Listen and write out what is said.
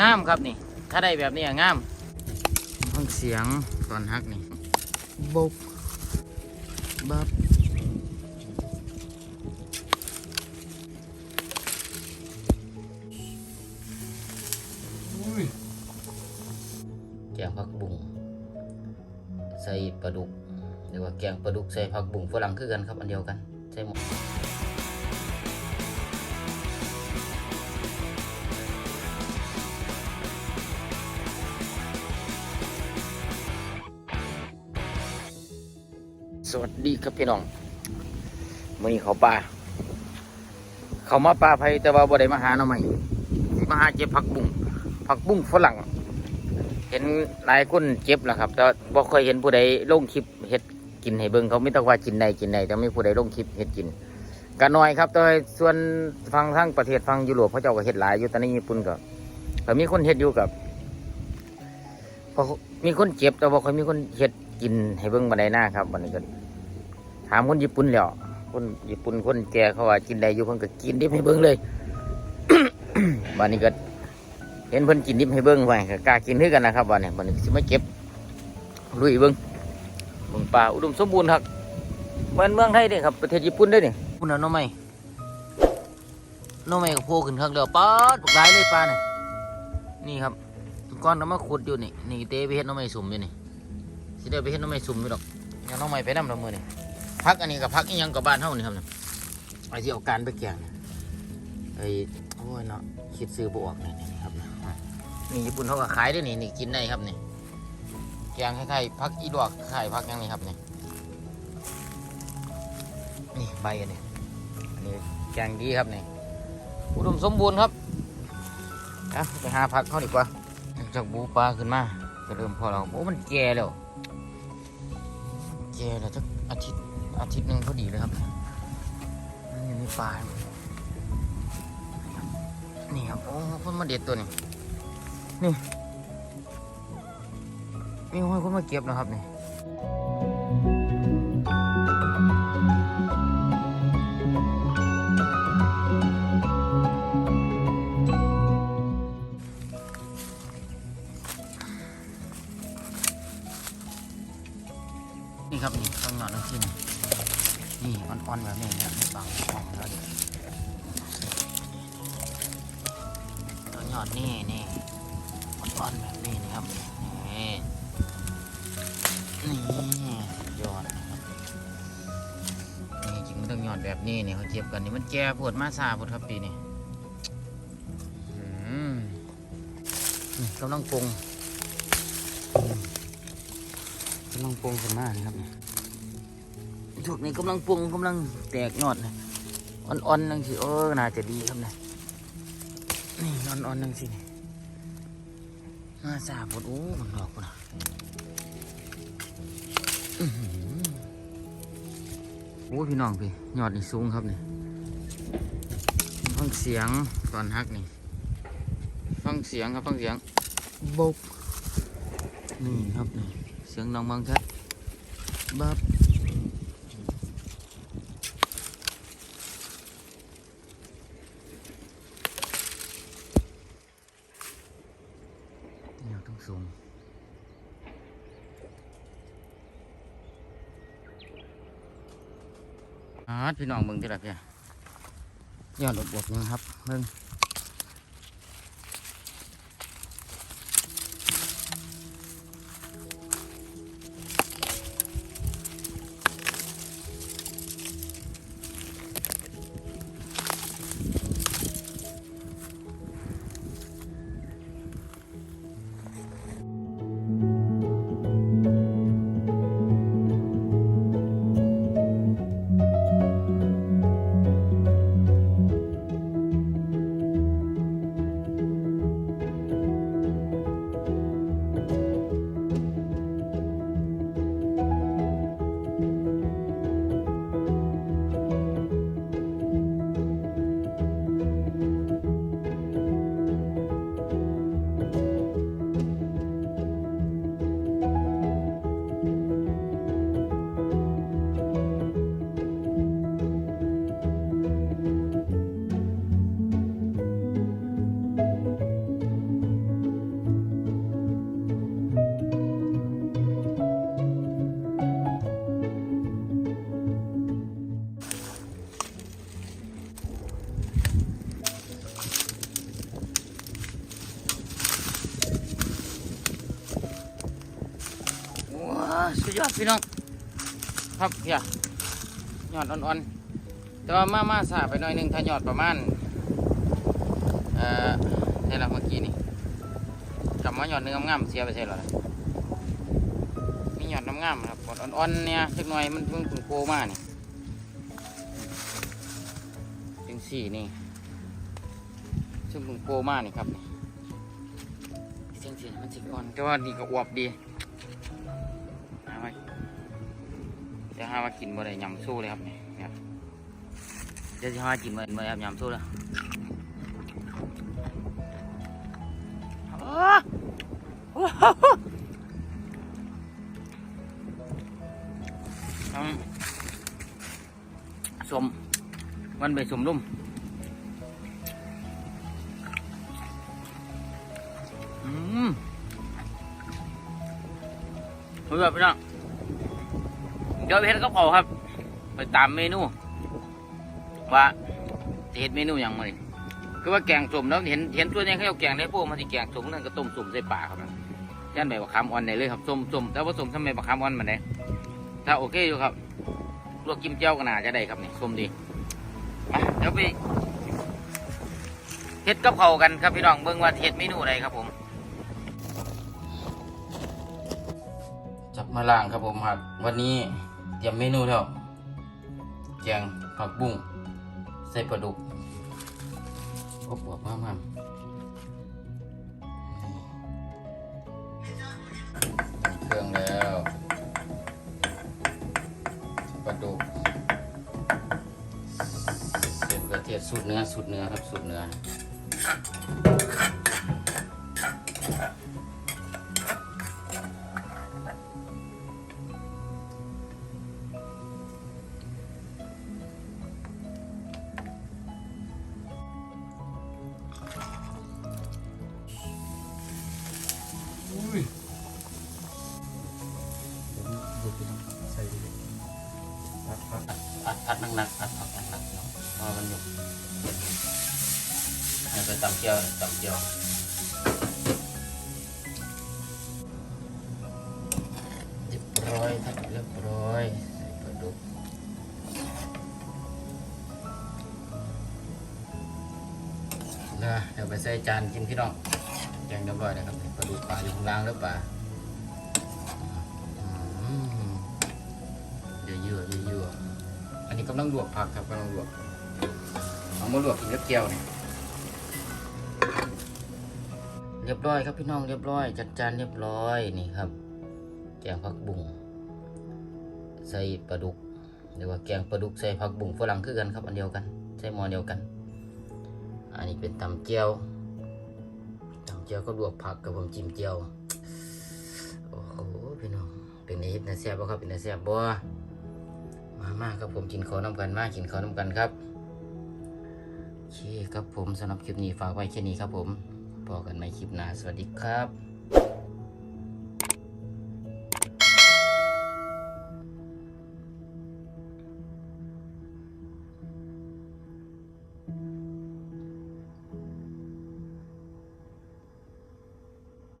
งามครับนี่ ถ้าได้แบบนี้อะงามฟังเสียงตอนฮักนี่บกบับแกงผักบุ้งใส่ปลาดุกหรือว่าแกงปลาดุกใส่ผักบุ้งฝรั่งคือกันครับอันเดียวกันใส่หมด สวัสดีครับพี่น้องมื่อนี้เขาป่าเขามาป่าไผแต่ว่าบ่ได้มาหาหน่อไม้มาหาเจ็บผักบุ้งผักบุ้งฝรั่ง เห็นหลายคนเจ็บแล้วครับ แต่บ่เคยเห็นผู้ใดลงคลิปเฮ็ดกินให้เบิ่งเขาไม่ต้องว่ากินใดกินใดแต่ไม่ผู้ใดลงคลิปเฮ็ดกินก็น้อยครับแต่ว่าส่วนฟังทั้งประเทศฟังยุโรปเขาเจ้าก็เฮ็ดหลายอยู่ตอนนี้ญี่ปุ่นก็ก็มีคนเฮ็ดอยู่กับพราะมีคนเจ็บแต่ว่าค่อยมีคนเฮ็ด กินให้เบิ่งบันไดหน้าครับวันนี้ก็ถามคนญี่ปุ่นแล้วคนญี่ปุ่นคนแก่เขาว่ากินได้อยู่เพิ่นก็กินดิบให้เบิ่งเลยวันนี้ก็เห็นเพิ่นกินดิบให้เบิ่งไว้ก็กล้ากินคือกันนะครับวันนี้วันนี้สิมาเก็บลุยเบิ่งเบิ่งป่าอุดมสมบูรณ์ครับเหมือนเมืองไทยเด้ครับประเทศญี่ปุ่นเด้นี่ปุ่นเอาหน้องใหม่น้องใหม่ก็โผล่ขึ้นข้างเดียวป๊าดบักหลายเลยปลาเนี่ยนี่ครับก้อนเอามาขุดอยู่นี่นี่เตไปเฮ็ดหน้องใหม่สุ่มอยู่นี่ ได้ไปเฮ็ดหน้องใหม่สุ่มอยู่ดอกเอาหน้องใหม่ไปนำละมือนี่พักอันนี้กับพักอีหยังกับบ้านเฮานี่ครับเนี่ยไอ้ที่เอาการไปแกงเนี่ยไอ้โอ้ยเนาะคิดซื้อบ่ออกนี่นี่ครับเนี่ยนี่ญี่ปุ่นเขาก็ขายได้นี่นี่กินได้ครับนี่แกงคล้ายๆพักอีดอกคล้ายพักหยังนี่ครับนี่นี่ใบอันนี้อันนี้แกงดีครับนี่อุดมสมบูรณ์ครับอะไปหาพักเขาดีกว่าจากบูปลาขึ้นมาก็เริ่มพอเราโอ้มันแก่แล้ว แก่แล้วจักอาทิตย์อาทิตย์หนึ่งพอดีเลยครับมันอยู่ในป่านี่ครับโอ้คนมาเด็ดตัวนี้นี่มีคนมาเก็บนะครับนี่ นี่ครับนี่ข้างหน้านั่นที่นี่อ่อนๆแบบนี้นี่ยในบางช่องแล้วนี่ตัวยอดนี่นี่อ่อนๆแบบนี้นะครับนี่นี่ยอดนะครับนี่จริงมันต้องยอดแบบนี้นี่เขาเจ็บกันนี่มันแก่ปวดมาซาปวดครับปีนี้อืมนี่กำลังปรุงำลังปรุงขึ้นมาครับนี่ถูกนี่กำลังปรุงกำลังแตกยอดนะอ่อนๆนั่งสิเออน่าจะดีครับนะนี่อ่อนๆนั่งสินี่มาซาปวดโอ้มันดอกพุ่นนะโอ้พี่น้องพี่ยอดนี่สูงครับนี่ฟังเสียงตอนฮักนี่ฟังเสียงครับฟังเสียงบกนี่ครับนี่ เสียงน้องบางชัดบับนี่เราต้องสูงอาดพี่น้องเบิ่งที่ละเพี่ยยอดบวบๆยังครับเบิ่ง พี่น้องครับเพียยอดอ่อนๆ แต่ว่ามามาสาไปหน่อยหนึงถ้ายอดประมาณเอ่อใช่ละเมื่อกี้นี่กลับมายอดนื้องามๆเสียไปใช่หรอมียอดน้ำงามครับอ่อนๆเนี่ยสักหน่อยมันเพิ่งถึงโกมานี่จึงสี่นี่ซึ่งเพิ่งโกมานี่ครับนี่เสียงเสียงมันสิอ่อนแต่ว่านี่ก็อวบดี เดี๋ยวหามากินบ่ได้ยำสู้เลยครับนี่ครับเดี๋ยวจะหามากินบ่ได้บ่ได้ครับยำสู้เลยอ้าโอ้โหอืมสมมันไปสมรุ่มอืมเฮ้ยพี่น้อง เดี๋ยวไปเฮ็ดกับเขาครับ ไปตามเมนู ว่าเฮ็ดเมนูอย่างไรคือว่าแกงสมแล้วเห็นเห็นตัวนี้เขาเอาแกงได้พวกมันที่แกงสมนั่นก็ต้มสมใส่ปลาครับย่านใบมะขามอ่อนได้เลยครับส้มส้มแต่ว่าสมทำไมมะขามอ่อนมันได้ถ้าโอเคอยู่ครับลวกกิมเจ้าก็น่าจะได้ครับนี่ส้มดีมาเดี๋ยวไปเฮ็ดกับเขากันครับพี่น้องเบิ่งว่าเฮ็ดเมนูอะไรครับผม จับมาล่างครับผมครับ วันนี้ เตรียมเมนูแล้วแกงผักบุ้งใส่ปลาดุกอบอวบมากมากเครื่องแล้วปลาดุกเสร็จกระเทียมสูตรเนื้อสูตรเนื้อครับสูตรเนื้อ อัดอัดหนักๆอัดอัดหนักๆเนาะเพราะมันอยู่ให้ไปตำเกียวตำเกียวเรียบร้อยครับเรียบร้อยใส่ปลาดุกนะเดี๋ยวไปใส่จานกินพี่น้องแกงเรียบร้อยนะครับปลาดุกปลาอยู่ข้างล่างหรือเปล่าำลังลวกผักครับกำลังลวกเอามาลวกกินกับเกี๊ยวเนี่ยเรียบร้อยครับพี่น้องเรียบร้อย จัดจานเรียบร้อยนี่ครับแกงผักบุ้งใส่ปลาดุกเรียกว่าแกงปลาดุกใส่ผักบุ้งฝรั่งคือกันครับอันเดียวกันใส่หม้อเดียวกัน อันนี้เป็นตำเจียวตำเจียวก็ลวกผักกับผมจิ้มเจียวโอ้โหพี่น้องเป็นไงเฮ็ดนาแซ่บบ่ครับเป็นนาแซ่บบ่ มามาครับผมกินข้าวน้ำกันมากินข้าวน้ำกันครับโอเคครับผมสำหรับคลิปนี้ฝากไว้แค่นี้ครับผมพอกันใหม่คลิปหน้าสวัสดีครับ